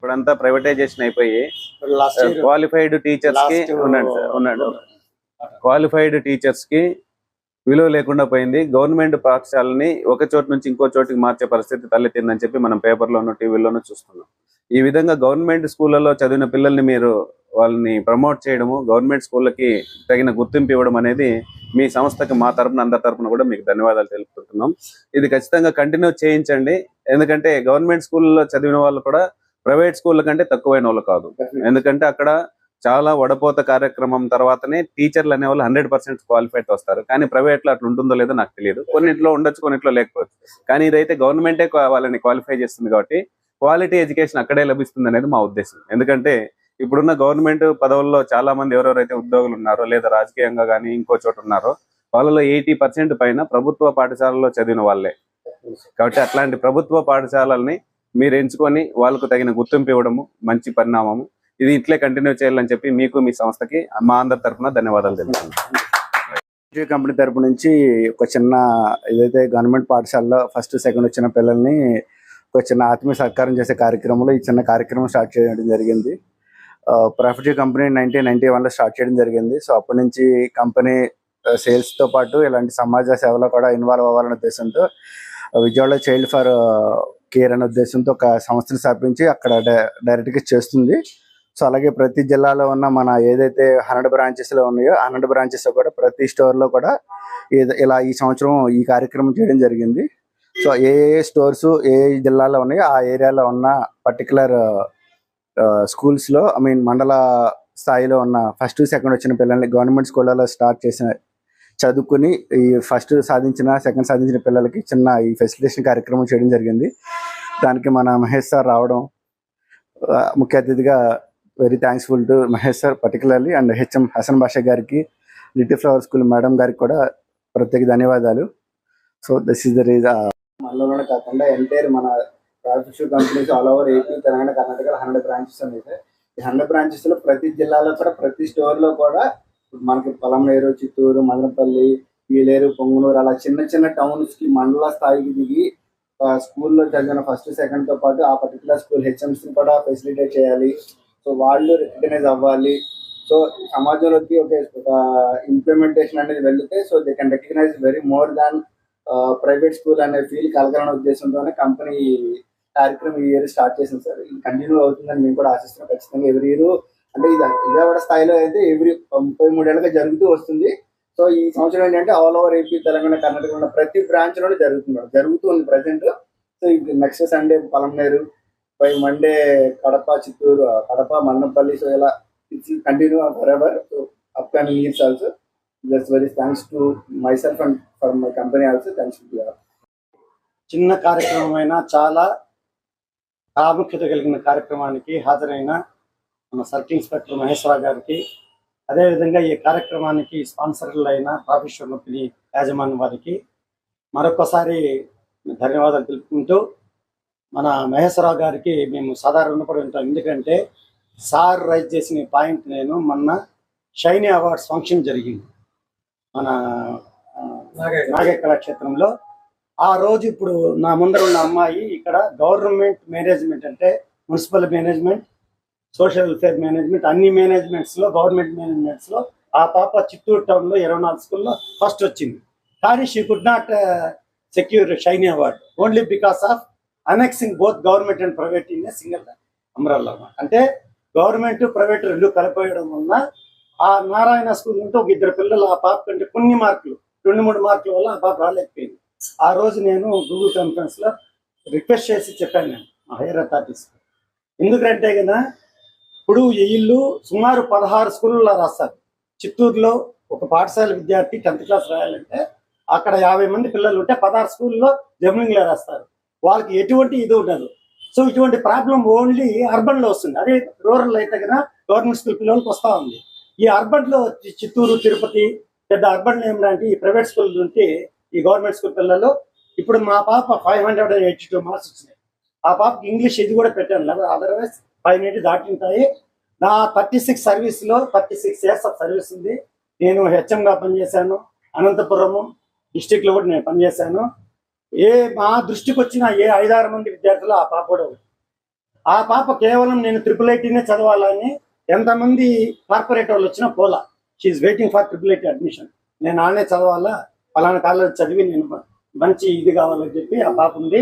ఇప్పుడంతా ప్రైవేటైజేషన్ అయిపోయి క్వాలిఫైడ్ టీచర్స్కి ఉన్నాడు సార్ ఉన్నాడు క్వాలిఫైడ్ టీచర్స్కి విలువ లేకుండా పోయింది. గవర్నమెంట్ పాఠశాలని ఒక చోటు నుంచి ఇంకో చోటికి మార్చే పరిస్థితి తలెత్తిందని చెప్పి మనం పేపర్లోను టీవీలోను చూస్తున్నాం. ఈ విధంగా గవర్నమెంట్ స్కూళ్ళలో చదివిన పిల్లల్ని మీరు వాళ్ళని ప్రమోట్ చేయడము గవర్నమెంట్ స్కూళ్ళకి తగిన గుర్తింపు ఇవ్వడం అనేది మీ సంస్థకి మా తరపున అందరి తరపున కూడా మీకు ధన్యవాదాలు తెలుపుతున్నాం ఇది ఖచ్చితంగా కంటిన్యూ చేయించండి. ఎందుకంటే గవర్నమెంట్ స్కూల్లో చదివిన వాళ్ళు కూడా ప్రైవేట్ స్కూళ్ళ కంటే తక్కువైన వాళ్ళు కాదు. ఎందుకంటే అక్కడ చాలా వడపోత కార్యక్రమం తర్వాతనే టీచర్లు అనే వాళ్ళు హండ్రెడ్ పర్సెంట్ క్వాలిఫైడ్ వస్తారు. కానీ ప్రైవేట్లో అట్లా ఉంటుందో లేదో నాకు తెలియదు. కొన్నిట్లో ఉండొచ్చు కొన్నిట్లో లేకపోవచ్చు. కానీ ఇదైతే గవర్నమెంటే వాళ్ళని క్వాలిఫై చేస్తుంది కాబట్టి క్వాలిటీ ఎడ్యుకేషన్ అక్కడే లభిస్తుంది అనేది మా ఉద్దేశం. ఎందుకంటే ఇప్పుడున్న గవర్నమెంట్ పదవుల్లో చాలా మంది ఎవరెవరైతే ఉద్యోగులు ఉన్నారో లేదా రాజకీయంగా కానీ ఇంకో చోట ఉన్నారో వాళ్ళలో ఎయిటీ పర్సెంట్ పైన ప్రభుత్వ పాఠశాలలో చదివిన వాళ్ళే. కాబట్టి అట్లాంటి ప్రభుత్వ పాఠశాలల్ని మీరు ఎంచుకొని వాళ్ళకు తగిన గుర్తింపు ఇవ్వడము మంచి పరిణామము. ఇది ఇట్లే కంటిన్యూ చేయాలని చెప్పి మీకు మీ సంస్థకి మా అందరి తరఫున ధన్యవాదాలు తెలుపుతున్నాను. కంపెనీ తరపు నుంచి ఒక చిన్న ఏదైతే గవర్నమెంట్ పాఠశాలలో ఫస్ట్ సెకండ్ వచ్చిన పిల్లల్ని ఒక చిన్న ఆత్మీయ సహకారం చేసే కార్యక్రమంలో ఈ చిన్న కార్యక్రమం స్టార్ట్ చేయడం జరిగింది. ప్రాఫిట్ కంపెనీ నైన్టీన్ నైన్టీ వన్లో స్టార్ట్ చేయడం జరిగింది. సో అప్పటి నుంచి కంపెనీ సేల్స్తో పాటు ఇలాంటి సమాజ సేవలో కూడా ఇన్వాల్వ్ అవ్వాలనే ఉద్దేశంతో విజయవాడ చైల్డ్ ఫర్ కేర్ అనే ఉద్దేశంతో ఒక సంస్థను స్థాపించి అక్కడ డైరెక్ట్గా చేస్తుంది. సో అలాగే ప్రతి జిల్లాలో ఉన్న మన ఏదైతే హండ్రెడ్ బ్రాంచెస్లో ఉన్నాయో హండ్రెడ్ బ్రాంచెస్లో కూడా ప్రతి స్టోర్లో కూడా ఇలా ఈ సంవత్సరం ఈ కార్యక్రమం చేయడం జరిగింది. సో ఏ ఏ స్టోర్స్ ఏ ఏ జిల్లాలో ఉన్నాయో ఆ ఏరియాలో ఉన్న పర్టికులర్ స్కూల్స్లో ఐ మీన్ మండల స్థాయిలో ఉన్న ఫస్ట్ సెకండ్ వచ్చిన పిల్లల్ని గవర్నమెంట్ స్కూళ్ళలో స్టార్ట్ చేసిన చదువుకుని ఈ ఫస్ట్ సాధించిన సెకండ్ సాధించిన పిల్లలకి చిన్న ఈ ఫెసిలిటేషన్ కార్యక్రమం చేయడం జరిగింది. దానికి మన మహేష్ సార్ రావడం ముఖ్య అతిథిగా very thankful to Mahesh sir particularly and HM Hasan Basha గారికి లిటిల్ ఫ్లవర్ స్కూల్ మేడం గారికి కూడా ప్రత్యేక ధన్యవాదాలు. So this is the reach మనలోనే కాకుండా ఎంటైర్ మన ప్రాఫిషియల్ companies all over AP Telangana Karnataka hundred branches ఉన్నాయి సార్. ఈ హండ్రెడ్ బ్రాంచెస్లో ప్రతి జిల్లాలో కూడా ప్రతి స్టోర్లో కూడా మనకి పొలంనేరు చిత్తూరు మదనపల్లి వీలేరు పొంగునూరు అలా చిన్న చిన్న టౌన్స్కి మండల స్థాయికి దిగి స్కూల్లో చదివిన ఫస్ట్ సెకండ్తో పాటు ఆ పర్టికులర్ స్కూల్ హెచ్ఎంస్ని కూడా ఫెసిలిటేట్ చేయాలి. సో వాళ్ళు రికగ్నైజ్ అవ్వాలి. సో సమాజంలోకి ఒక ఇంప్లిమెంటేషన్ అనేది వెళ్తే so they can recognise very more than private school అనే ఫీల్ కలగాలనే ఉద్దేశంతోనే కంపెనీ కార్యక్రమం ఈ ఇయర్ స్టార్ట్ చేసింది సార్ ఇది కంటిన్యూ అవుతుందని మేము కూడా ఆశిస్తున్నాం. ఖచ్చితంగా ఎవరి ఇయర్ అంటే ఇది విజయవాడ స్థాయిలో అయితే ఎవ్రీ ముప్పై మూడేళ్ళగా జరుగుతూ వస్తుంది. సో ఈ సంవత్సరం ఏంటంటే all over AP Telangana Karnataka ఉన్న ప్రతి బ్రాంచ్లోనే జరుగుతుంది జరుగుతుంది ప్రజెంట్ సో ఇది నెక్స్ట్ సండే పలంనేరు పై మండే కడప చిత్తూరు కడప మన్నపల్లి. సో ఇలా continue for ever upcoming years also just very thanks to myself and for my company also thanks to చిన్న కార్యక్రమం అయినా చాలా ప్రాముఖ్యత కలిగిన కార్యక్రమానికి హాజరైన మన సర్కిల్ ఇన్స్పెక్టర్ మహేశ్వరరావు గారికి. అదేవిధంగా ఈ కార్యక్రమానికి స్పాన్సర్లు అయిన ప్రాఫెషనల్ కంపెనీ యాజమాన్యం వారికి మరొకసారి ధన్యవాదాలు తెలుపుకుంటూ మన మహేశ్వరరావు గారికి మేము సాధారణ రుణపడి ఉంటాం. ఎందుకంటే సార్ రైజ్ చేసిన పాయింట్ నేను మొన్న షైనీ అవార్డ్స్ ఫంక్షన్ జరిగింది. మన నాగే కళాక్షేత్రంలో. ఆ రోజు ఇప్పుడు నా ముందర ఉన్న అమ్మాయి ఇక్కడ గవర్నమెంట్ మేనేజ్మెంట్ అంటే municipal management social welfare management అన్ని మేనేజ్మెంట్స్లో గవర్నమెంట్ మేనేజ్మెంట్స్లో ఆ పాప చిత్తూరు టౌన్లో ఇరవై నాలుగు స్కూల్లో ఫస్ట్ వచ్చింది. కానీ she could not secure shiny award only because of annexing both government and private in single అమరాల్లో అంటే గవర్నమెంట్ ప్రైవేట్ రెండు కలిపోయడం వలన ఆ నారాయణ స్కూల్ నుండి ఒక ఇద్దరు పిల్లలు ఆ పాప కంటే కొన్ని మార్కులు రెండు మూడు మార్కుల వల్ల ఆ పాప రాలేకపోయింది. ఆ రోజు నేను గూగుల్ కాన్ఫరెన్స్లో రిక్వెస్ట్ చేసి చెప్పాను నేను హైయర్ అథారిటీస్ ఎందుకంటే కదా ఇప్పుడు వీళ్ళు సుమారు పదహారు స్కూళ్ళలో రాస్తారు. చిత్తూరులో ఒక పాఠశాల విద్యార్థి టెన్త్ క్లాస్ రాయాలంటే అక్కడ యాభై మంది పిల్లలు ఉంటే పదహారు స్కూల్లో జమ్లింగ్లో రాస్తారు. వాళ్ళకి ఎటువంటి ఇది ఉండదు. సో ఇటువంటి ప్రాబ్లం ఓన్లీ అర్బన్లో వస్తుంది. అదే రూరల్ అయితే కదా గవర్నమెంట్ స్కూల్ పిల్లలకి వస్తా ఉంది. ఈ అర్బన్లో చిత్తూరు తిరుపతి పెద్ద అర్బన్ ఏమిటంటే ఈ ప్రైవేట్ స్కూల్ ఉంటే ఈ గవర్నమెంట్ స్కూల్ పిల్లలు ఇప్పుడు మా పాప five hundred eighty two marks వచ్చినాయి. ఆ పాపకి ఇంగ్లీష్ ఇది కూడా పెట్టాను. లేదా అదర్వైజ్ ఫైవ్ నైన్టీ దాటింటాయి. నా థర్టీ సిక్స్ సర్వీస్లో thirty six years of service ఉంది. నేను హెచ్ఎంగా పనిచేశాను. అనంతపురము డిస్టిక్లో కూడా నేను పనిచేశాను. ఏ మా దృష్టికి వచ్చిన ఏ ఐదారు మంది విద్యార్థులు ఆ పాప కూడా ఆ పాప కేవలం నేను ట్రిపుల్ ఐటీనే చదవాలని ఎంతమంది కార్పొరేట్ వాళ్ళు వచ్చినా పోలా. She's waiting for triple IT admission నేను ఆనే చదవాలా? ఫలానా కాలేజ్ చదివి నేను మంచి ఇది కావాలని చెప్పి ఆ పాప ఉంది.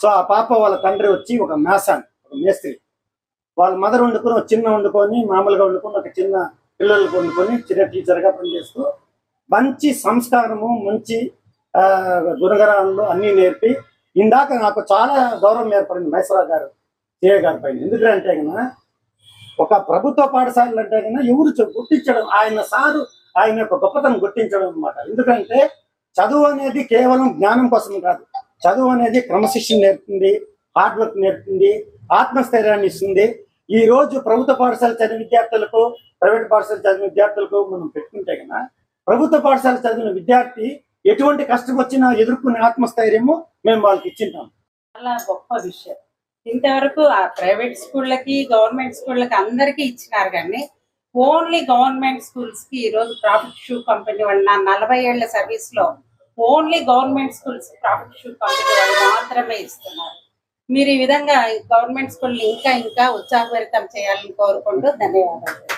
సో ఆ పాప వాళ్ళ తండ్రి వచ్చి ఒక మేసాన్ ఒక మేస్త్రి. వాళ్ళ మదర్ వండుకొని ఒక చిన్న వండుకొని మామూలుగా వండుకొని ఒక చిన్న పిల్లలకు వండుకొని చిన్న టీచర్గా పనిచేస్తూ మంచి సంస్కారము మంచి ఆ, గుణగణాలు అన్నీ నేర్పి ఇందాక నాకు చాలా గౌరవం ఏర్పడింది మైసరా గారు సిఏ గారి పైన. ఎందుకంటే కన్నా ఒక ప్రభుత్వ పాఠశాలలు అంటే కన్నా ఎవరు గుర్తించడం ఆయన సారు ఆయన యొక్క గొప్పతనం గుర్తించడం అన్నమాట. ఎందుకంటే చదువు అనేది కేవలం జ్ఞానం కోసం కాదు. చదువు అనేది క్రమశిక్షణ నేర్పుతుంది హార్డ్ వర్క్ నేర్పుతుంది ఆత్మస్థైర్యాన్ని ఇస్తుంది ఈ రోజు ప్రభుత్వ పాఠశాల చదివిన విద్యార్థులకు ప్రైవేట్ పాఠశాల చదివిన విద్యార్థులకు మనం పెట్టుకుంటే కన్నా ప్రభుత్వ పాఠశాల చదివిన విద్యార్థి ఎటువంటి కష్టం వచ్చినా ఎదుర్కొనే ఆత్మస్థైర్యము మేము వాళ్ళకి ఇచ్చింటాం. చాలా గొప్ప విషయం. ఇంతవరకు ఆ ప్రైవేట్ స్కూళ్ళకి గవర్నమెంట్ స్కూళ్ళకి అందరికీ ఇచ్చినారు కానీ ఓన్లీ గవర్నమెంట్ స్కూల్స్కి ఈ రోజు ప్రాఫిట్ షూ కంపెనీ వాళ్ళు నలభై ఏళ్ళ సర్వీస్లో only government schools profit shoe company వాళ్ళు మాత్రమే ఇస్తున్నారు. మీరు ఈ విధంగా గవర్నమెంట్ స్కూల్ ఇంకా ఇంకా ఉత్సాహభరితం చేయాలని కోరుకుంటూ ధన్యవాదాలు.